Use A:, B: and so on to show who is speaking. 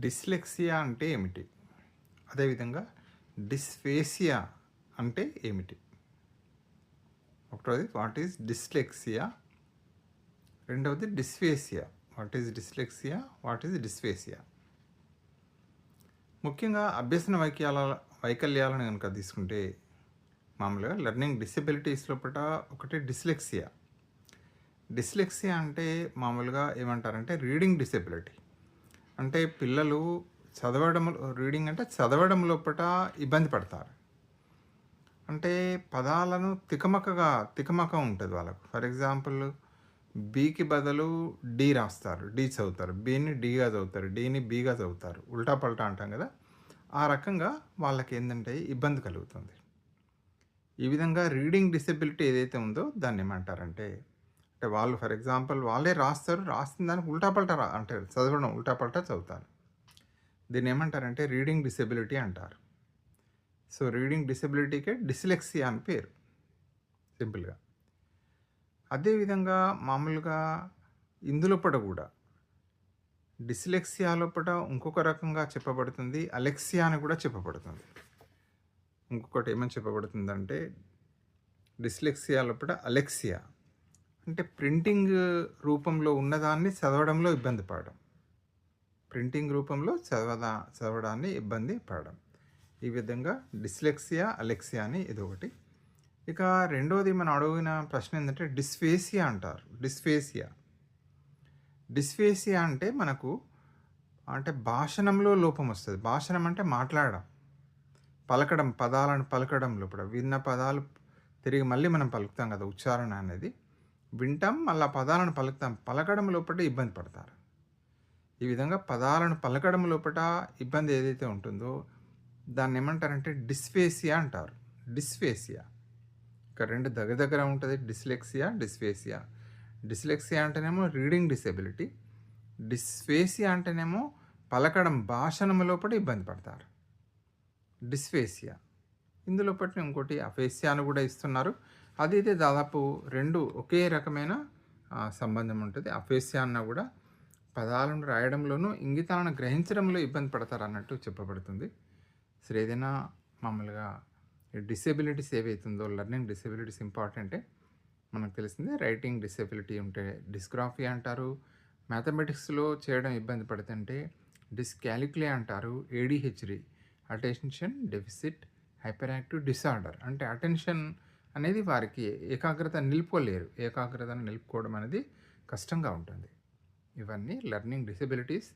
A: Dyslexia అంటే ఏమిటి? అదేవిధంగా డిస్ఫేసియా అంటే ఏమిటి? ఒకటోది వాట్ ఈజ్ డిస్లెక్సియా? రెండవది dysphasia. What is dyslexia? What is dysphasia? ముఖ్యంగా అభ్యసన వైకల్యాల వైకల్యాలను కనుక తీసుకుంటే మామూలుగా లెర్నింగ్ డిసెబిలిటీస్ లోపల ఒకటి డిస్లెక్సియా. డిస్లెక్సియా అంటే మామూలుగా ఏమంటారంటే రీడింగ్ డిసెబిలిటీ. అంటే పిల్లలు చదవడం రీడింగ్ అంటే చదవడం లోపల ఇబ్బంది పడతారు. అంటే పదాలను తికమకగా తికమక ఉంటుంది వాళ్ళకు. ఫర్ ఎగ్జాంపుల్ బీకి బదులు డి రాస్తారు. డి చదువుతారు. బీని డిగా చదువుతారు. డీని బీగా చదువుతారు. ఉల్టా పల్టా అంటాం కదా. ఆ రకంగా వాళ్ళకి ఏంటంటే ఇబ్బంది కలుగుతుంది. ఈ విధంగా రీడింగ్ డిసెబిలిటీ ఏదైతే ఉందో దాన్ని ఏమంటారంటే అంటే వాళ్ళు ఫర్ ఎగ్జాంపుల్ వాళ్ళే రాస్తారు రాసిన దానికి ఉల్టాపల్టా రా అంటే చదవడం ఉల్టాపల్టా చదువుతారు. దీన్ని ఏమంటారంటే రీడింగ్ డిసెబిలిటీ అంటారు. సో రీడింగ్ డిసెబిలిటీకే డిస్లెక్సియా అని పేరు సింపుల్గా. అదేవిధంగా మామూలుగా ఇందులోపట కూడా డిస్లెక్సియా లోపల ఇంకొక రకంగా చెప్పబడుతుంది అలెక్సియా అని కూడా చెప్పబడుతుంది. ఇంకొకటి ఏమని చెప్పబడుతుందంటే డిస్లెక్సియా లోపల అలెక్సియా. అంటే ప్రింటింగ్ రూపంలో ఉన్నదాన్ని చదవడంలో ఇబ్బంది పడడం. ప్రింటింగ్ రూపంలో చదవదా చదవడాన్ని ఇబ్బంది పడడం. ఈ విధంగా డిస్లెక్సియా అలెక్సియా అని ఇది ఒకటి ఇక రెండవది మనం అడిగిన ప్రశ్న ఏంటంటే డిస్ఫేసియా అంటారు. డిస్ఫేసియా. డిస్ఫేసియా అంటే మనకు అంటే భాషణంలో లోపం వస్తుంది. భాషణం అంటే మాట్లాడడం. పలకడం పదాలను పలకడం లోపల విన్న పదాలు తిరిగి మళ్ళీ మనం పలుకుతాం కదా ఉచ్చారణ అనేది. వింటాం మళ్ళీ పదాలను పలుకుతాం. పలకడం లోపల ఇబ్బంది పడతారు. ఈ విధంగా పదాలను పలకడం లోపల ఇబ్బంది ఏదైతే ఉంటుందో దాన్ని ఏమంటారంటే డిస్ఫేసియా అంటారు. డిస్ఫేసియా. ఇక రెండు దగ్గర దగ్గర ఉంటుంది. Dyslexia dysphasia. డిస్లెక్సియా అంటేనేమో రీడింగ్ డిసెబిలిటీ. డిస్ఫేసియా అంటేనేమో పలకడం భాషణం లోపల ఇబ్బంది పడతారు. డిస్ఫేసియా. ఇందులో పట్ల ఇంకోటి అఫేస్యాను కూడా ఇస్తున్నారు. అది అయితే దాదాపు రెండు ఒకే రకమైన సంబంధం ఉంటుంది. అఫేస్యా అన్న కూడా పదాలను రాయడంలోనూ ఇంగితాలను గ్రహించడంలో ఇబ్బంది పడతారు అన్నట్టు చెప్పబడుతుంది. సరే ఏదైనా మామూలుగా డిసేబిలిటీస్ ఏవైతుందో లెర్నింగ్ డిసేబిలిటీస్ ఇంపార్టెంటే మనకు తెలిసిందే రైటింగ్ డిసేబిలిటీ ఉంటే డిస్గ్రాఫీ అంటారు మ్యాథమెటిక్స్లో చేయడం ఇబ్బంది పడుతుంటే డిస్కాలిక్యులే అంటారు ADHD attention deficit hyper active disorder అంటే అటెన్షన్ అనేది వారికి ఏకాగ్రత నిలుపుకోలేరు. ఏకాగ్రతను నిలుపుకోవడం అనేది కష్టంగా ఉంటుంది. ఇవన్నీ లెర్నింగ్ డిసెబిలిటీస్